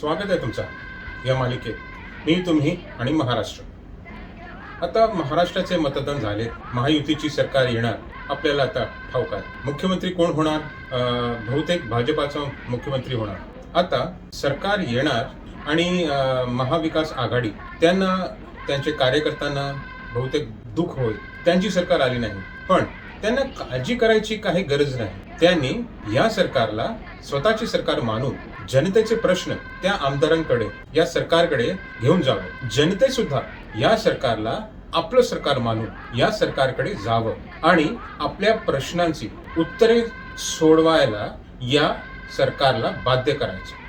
स्वागत आहे तुमचा. या मालिकेत मी तुम्ही आणि महाराष्ट्र. आता महाराष्ट्राचे मतदान झाले. महायुतीची सरकार येणार. आपल्याला आता ठाऊक आहे मुख्यमंत्री कोण होणार? बहुतेक भाजपाचा मुख्यमंत्री होणार. आता सरकार येणार आणि महाविकास आघाडी त्यांना त्यांचे कार्यकर्त्यांना बहुतेक दुःख होईल. त्यांची सरकार आली नाही. पण त्यांना काळजी करायची काही गरज नाही. त्यांनी या सरकारला स्वतःची सरकार मानून जनतेचे प्रश्न त्या आमदारांकडे या सरकारकडे घेऊन जावं. जनते सुद्धा या सरकारला आपलं सरकार मानून या सरकारकडे जावं आणि आपल्या प्रश्नांची उत्तरे सोडवायला या सरकारला बाध्य करायचं.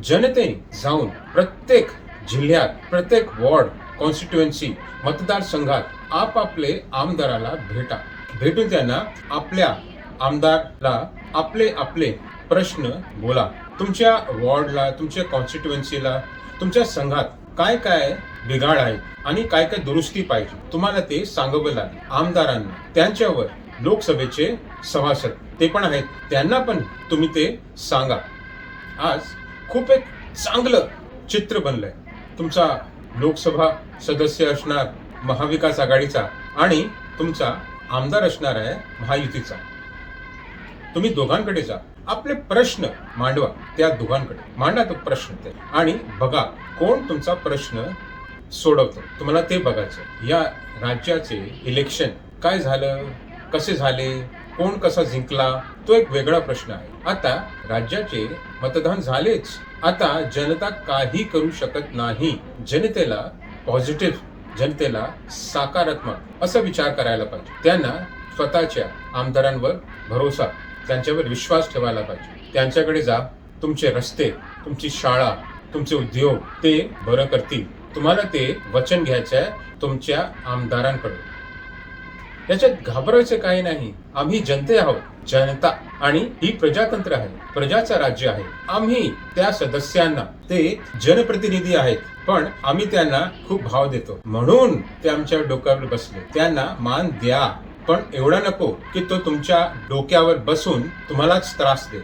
जनतेने जाऊन प्रत्येक जिल्ह्यात प्रत्येक वॉर्ड कॉन्स्टिट्युएन्सी मतदारसंघात आपापले आमदाराला भेटा. भेटून त्यांना आपल्या आमदारला आपले आपले प्रश्न बोला. तुमच्या वॉर्डला तुमच्या कॉन्स्टिट्युएन्सीला तुमच्या संघात काय काय बिघाड आहे आणि काय काय दुरुस्ती पाहिजे तुम्हाला ते सांगावं लागेल. आमदारांना त्यांच्यावर लोकसभेचे सभासद ते पण आहेत त्यांना पण तुम्ही ते सांगा. आज खूप एक चांगलं चित्र बनलंय. तुमचा लोकसभा सदस्य असणार महाविकास आघाडीचा आणि तुमचा आमदार असणार आहे महायुतीचा. तुम्ही दोघांकडे जा. आपले प्रश्न मांडवा. त्या दोघांकडे. मांडा तो प्रश्न ते. आणि बघा कोण तुमचा प्रश्न सोडवतो. तुम्हाला ते बघायचं या राज्याचे इलेक्शन काय झालं? कसे झाले? कोण कसा जिंकला तो एक वेगळा प्रश्न आहे. आता राज्याचे मतदान झालेच. आता जनता काही करू शकत नाही. जनतेला पॉझिटिव्ह जनतेला सकारात्मक असा विचार करायला पाहिजे. त्यांना स्वतःच्या आमदारांवर भरोसा त्यांच्यावर विश्वास ठेवायला पाहिजे. त्यांच्याकडे जा तुमचे रस्ते तुमची शाळा तुमचे उद्योग ते बरं करतील. तुम्हाला ते वचन घ्यायचं आहे तुमच्या आमदारांकडून. याच्यात घाबरायचं काही नाही. आम्ही जनते आहोत जनता. आणि ही प्रजातंत्र आहे प्रजाचं राज्य आहे. आम्ही त्या सदस्यांना ते जनप्रतिनिधी आहेत. पण आम्ही त्यांना खूप भाव देतो. म्हणून ते आमच्या डोक्यावर बसले. त्यांना मान द्या. पण एवढा नको की तो तुमच्या डोक्यावर बसून तुम्हालाच त्रास दे.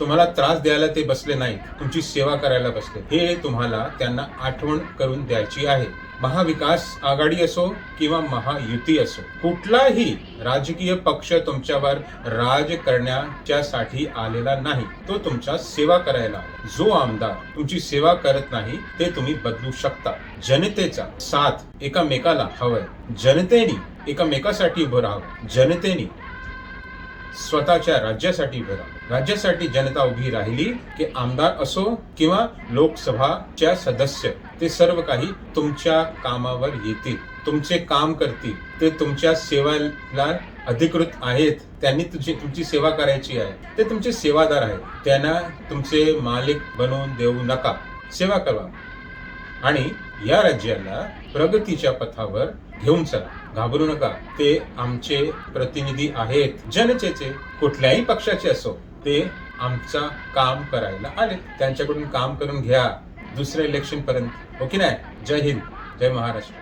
तुम्हाला त्रास द्यायला ते बसले नाही तुमची सेवा करायला बसले. हे तुम्हाला त्यांना आठवण करून द्यायची आहे. महाविकास आघाडी असो किंवा महायुती असो कुठलाही राजकीय पक्ष तुमच्यावर राज करण्याच्यासाठी आलेला नाही. तो तुमच्या सेवा करायला जो आमदार तुमची सेवा करत नाही ते तुम्ही बदलू शकता. जनतेचा साथ एकामेकाला हवंय. जनतेने एकामेकासाठी उभं राहावं. जनतेने स्वतःच्या राज्यासाठी उभं राहावं. राज्यासाठी जनता उभी राहिली की आमदार असो किंवा लोकसभाच्या सदस्य ते सर्व काही तुमच्या कामावर येतील. तुमचे काम करतील. ते तुमच्या सेवाला अधिकृत आहेत. त्यांनी तुझी तुमची सेवा करायची आहे. ते तुमचे सेवादार आहेत. त्यांना तुमचे मालिक बनवून देऊ नका. सेवा करा. आणि या राज्याला प्रगतीच्या पथावर घेऊन चला. घाबरू नका. ते आमचे प्रतिनिधी आहेत. जनतेचे कुठल्याही पक्षाचे असो ते आमचा काम करायला आले त्यांच्याकडून काम करून घ्या. दुसऱ्या इलेक्शन पर्यंत. हो की नाही? जय हिंद. जय महाराष्ट्र.